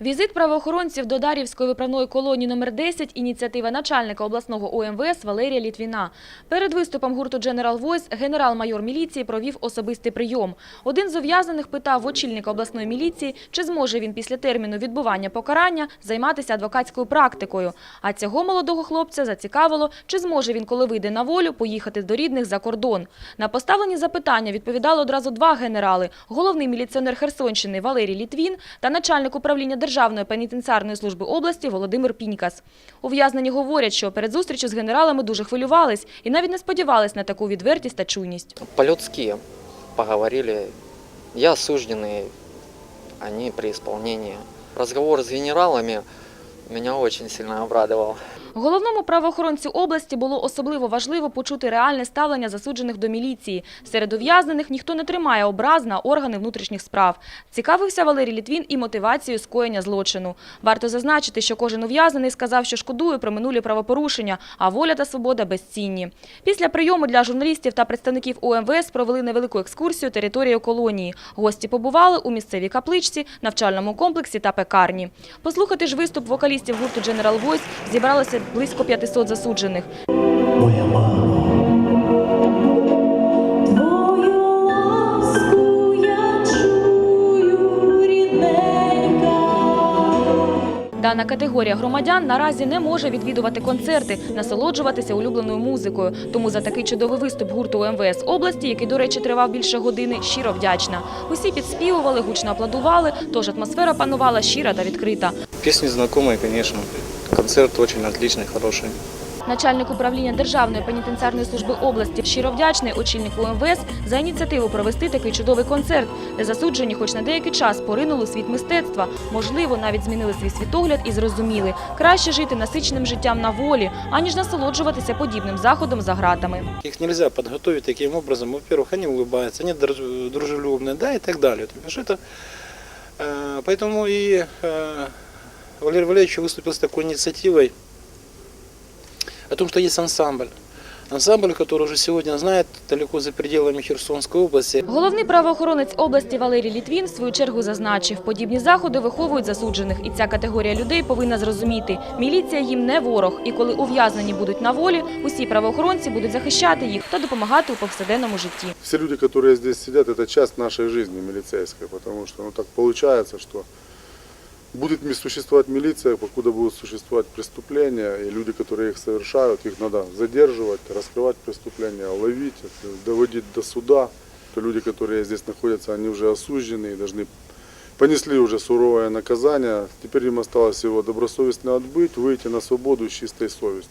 Візит правоохоронців до Дарівської виправної колонії номер 10 – ініціатива начальника обласного ОМВС Валерія Літвіна. Перед виступом гурту General Voice генерал-майор міліції провів особистий прийом. Один з ув'язаних питав очільника обласної міліції, чи зможе він після терміну відбування покарання займатися адвокатською практикою. А цього молодого хлопця зацікавило, чи зможе він, коли вийде на волю, поїхати до рідних за кордон. На поставлені запитання відповідали одразу два генерали – головний міліціонер Херсонщини Валерій Літвін та начальник управління Державної пенітенціарної служби області Володимир Пінькас. Ув'язнені говорять, що перед зустрічю з генералами дуже хвилювались і навіть не сподівались на таку відвертість та чуйність. По-людськи поговорили. Я осужденный, вони при исполнении. Розговор з генералами мене дуже сильно обрадовал. Головному правоохоронцю області було особливо важливо почути реальне ставлення засуджених до міліції. Серед ув'язнених ніхто не тримає образ на органи внутрішніх справ. Цікавився Валерій Літвін і мотивацією скоєння злочину. Варто зазначити, що кожен ув'язнений сказав, що шкодує про минулі правопорушення, а воля та свобода безцінні. Після прийому для журналістів та представників УМВС провели невелику екскурсію територією колонії. Гості побували у місцевій капличці, навчальному комплексі та пекарні. Послухати ж виступ вокалістів гурту General Voice зібралося близько 500 засуджених. Моя рідненька. Дана категорія громадян наразі не може відвідувати концерти, насолоджуватися улюбленою музикою. Тому за такий чудовий виступ гурту МВС області, який, до речі, тривав більше години, щиро вдячна. Усі підспівували, гучно аплодували, тож атмосфера панувала щира та відкрита. Песни знакомые, конечно. Концерт очень отличный, хороший. Начальник управління Державної пенітенціарної служби області щиро вдячний очільнику МВС за ініціативу провести такий чудовий концерт, де засуджені хоч на деякий час поринули у світ мистецтва, можливо, навіть змінили свій світогляд і зрозуміли – краще жити насиченим життям на волі, аніж насолоджуватися подібним заходом за гратами. Их нельзя подготовить таким образом. Во-первых, они улыбаются, они друж- дружелюбные, да, и так далее. То бишь это, э, поэтому и э, Валерий Валерьевич выступил с такой инициативой о том, что есть ансамбль. Ансамбль, который уже сегодня знает далеко за пределами Херсонской области. Головний правоохоронець області Валерій Літвін в свою чергу зазначив, подібні заходи виховують засуджених, і ця категорія людей повинна зрозуміти, міліція їм не ворог, і коли ув'язнені будуть на волі, усі правоохоронці будуть захищати їх та допомагати у повсякденному житті. Все люди, которые здесь сидят, это часть нашей жизни милицейской, потому что ну, так получается, что будет существовать милиция, покуда будут существовать преступления, и люди, которые их совершают, их надо задерживать, раскрывать преступления, ловить, доводить до суда. Люди, которые здесь находятся, они уже осуждены и должны понесли уже суровое наказание. Теперь им осталось его добросовестно отбыть, выйти на свободу с чистой совестью.